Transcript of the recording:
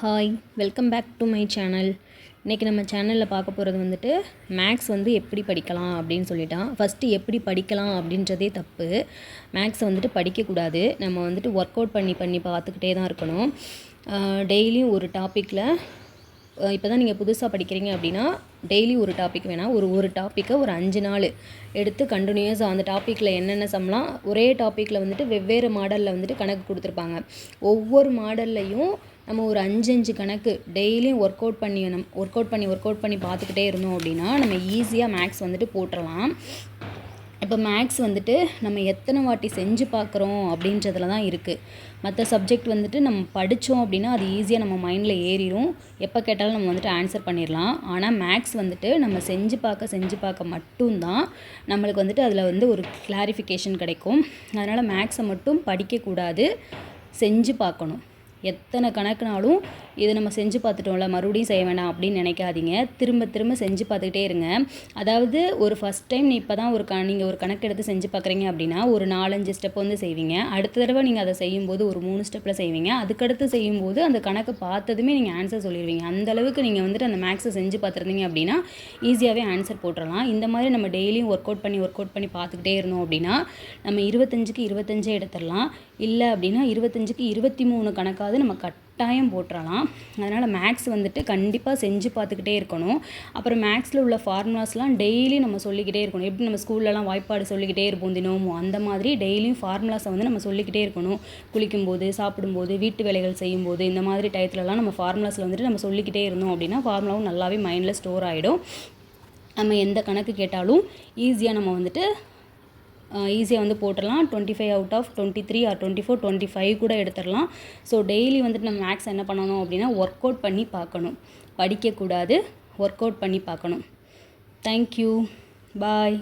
Hi welcome back to my channel இன்றைக்கி நம்ம சேனலில் பார்க்க போகிறது வந்துட்டு மேக்ஸ் வந்து எப்படி படிக்கலாம் அப்படின்னு சொல்லிட்டான். ஃபஸ்ட்டு எப்படி படிக்கலாம் அப்படின்றதே தப்பு. மேக்ஸை வந்துட்டு படிக்கக்கூடாது. நம்ம வந்துட்டு ஒர்க் அவுட் பண்ணி பண்ணி பார்த்துக்கிட்டே தான் இருக்கணும். டெய்லியும் ஒரு டாப்பிக்கில் இப்போ தான் நீங்கள் புதுசாக படிக்கிறீங்க அப்படின்னா டெய்லி ஒரு டாபிக் வேணால் ஒரு ஒரு டாப்பிக்கை ஒரு அஞ்சு நாள் எடுத்து கண்டினியூஸாக அந்த டாப்பிக்கில் என்னென்ன சம்லாம் ஒரே டாப்பிக்கில் வந்துட்டு வெவ்வேறு மாடலில் வந்துட்டு கணக்கு கொடுத்துருப்பாங்க. ஒவ்வொரு மாடல்லையும் நம்ம ஒரு அஞ்சு அஞ்சு கணக்கு டெய்லியும் ஒர்க் அவுட் பண்ணி நம் ஒர்க் அவுட் பண்ணி ஒர்க் அவுட் பண்ணி பார்த்துக்கிட்டே இருந்தோம் அப்படின்னா நம்ம ஈஸியாக மேக்ஸ் வந்துட்டு போட்டுடலாம் இப்போ மேக்ஸ் வந்துட்டு நம்ம எத்தனை வாட்டி செஞ்சு பார்க்குறோம் அப்படின்றதுல தான் இருக்குது மற்ற சப்ஜெக்ட் வந்துட்டு நம்ம படித்தோம் அப்படின்னா அது ஈஸியாக நம்ம மைண்டில் ஏறிடும் எப்போ கேட்டாலும் நம்ம வந்துட்டு ஆன்சர் பண்ணிடலாம் ஆனால் மேக்ஸ் வந்துட்டு நம்ம செஞ்சு பார்க்க செஞ்சு பார்க்க மட்டும்தான் நம்மளுக்கு வந்துட்டு அதில் வந்து ஒரு கிளாரிஃபிகேஷன் கிடைக்கும். அதனால் மேக்ஸை மட்டும் படிக்கக்கூடாது செஞ்சு பார்க்கணும். எத்தனை கணக்குனாலும் இது நம்ம செஞ்சு பார்த்துட்டோம்ல மறுபடியும் செய்ய வேணாம் அப்படின்னு நினைக்காதீங்க. திரும்ப திரும்ப செஞ்சு பார்த்துக்கிட்டே இருங்க. அதாவது ஒரு ஃபஸ்ட் டைம் நீ இப்போ தான் ஒரு க நீங்கள் ஒரு கணக்கு எடுத்து செஞ்சு பார்க்குறீங்க அப்படின்னா ஒரு நாலஞ்சு ஸ்டெப் வந்து செய்வீங்க. அடுத்த தடவை நீங்கள் அதை செய்யும்போது ஒரு மூணு ஸ்டெப்பில் செய்வீங்க. அதுக்கடுத்து செய்யும்போது அந்த கணக்கு பார்த்ததுமே நீங்கள் ஆன்சர் சொல்லிடுவீங்க. அந்த அளவுக்கு நீங்கள் வந்துட்டு அந்த மேக்ஸை செஞ்சு பார்த்துருந்தீங்க அப்படின்னா ஈஸியாகவே ஆன்சர் போட்டுடலாம். இந்த மாதிரி நம்ம டெய்லியும் ஒர்க் அவுட் பண்ணி ஒர்க் அவுட் பண்ணி பார்த்துக்கிட்டே இருந்தோம் அப்படின்னா நம்ம இருபத்தஞ்சுக்கு இருபத்தஞ்சே எடுத்துடலாம். இல்லை அப்படின்னா இருபத்தஞ்சுக்கு இருபத்தி மூணு கணக்காவது நம்ம கட்டாயம் போட்டுறலாம். அதனால் மேக்ஸ் வந்துட்டு கண்டிப்பாக செஞ்சு பார்த்துக்கிட்டே இருக்கணும். அப்புறம் மேக்ஸில் உள்ள ஃபார்முலாஸ்லாம் டெய்லி நம்ம சொல்லிக்கிட்டே இருக்கணும். எப்படி நம்ம ஸ்கூல்லலாம் வாய்ப்பாடு சொல்லிக்கிட்டே இருப்போம் தினமும்? அந்த மாதிரி டெய்லியும் ஃபார்முலாஸை வந்து நம்ம சொல்லிக்கிட்டே இருக்கணும். குளிக்கும்போது சாப்பிடும்போது வீட்டு வேலைகள் செய்யும்போது இந்த மாதிரி டயத்துலலாம் நம்ம ஃபார்முலாஸில் வந்துட்டு நம்ம சொல்லிக்கிட்டே இருந்தோம் அப்படின்னா ஃபார்முலாவும் நல்லாவே மைண்டில் ஸ்டோர் ஆகிடும் நம்ம எந்த கணக்கு கேட்டாலும் ஈஸியாக நம்ம வந்துட்டு ஈஸியாக வந்து போட்டுடலாம். Twenty five out of twenty three or twenty four twenty five கூட எடுத்துடலாம். ஸோ டெய்லி வந்துட்டு நம்ம மேக்ஸ் என்ன பண்ணணும் அப்படின்னா ஒர்க் அவுட் பண்ணி பார்க்கணும். படிக்கக்கூடாது ஒர்க் அவுட் பண்ணி பார்க்கணும். Thank you bye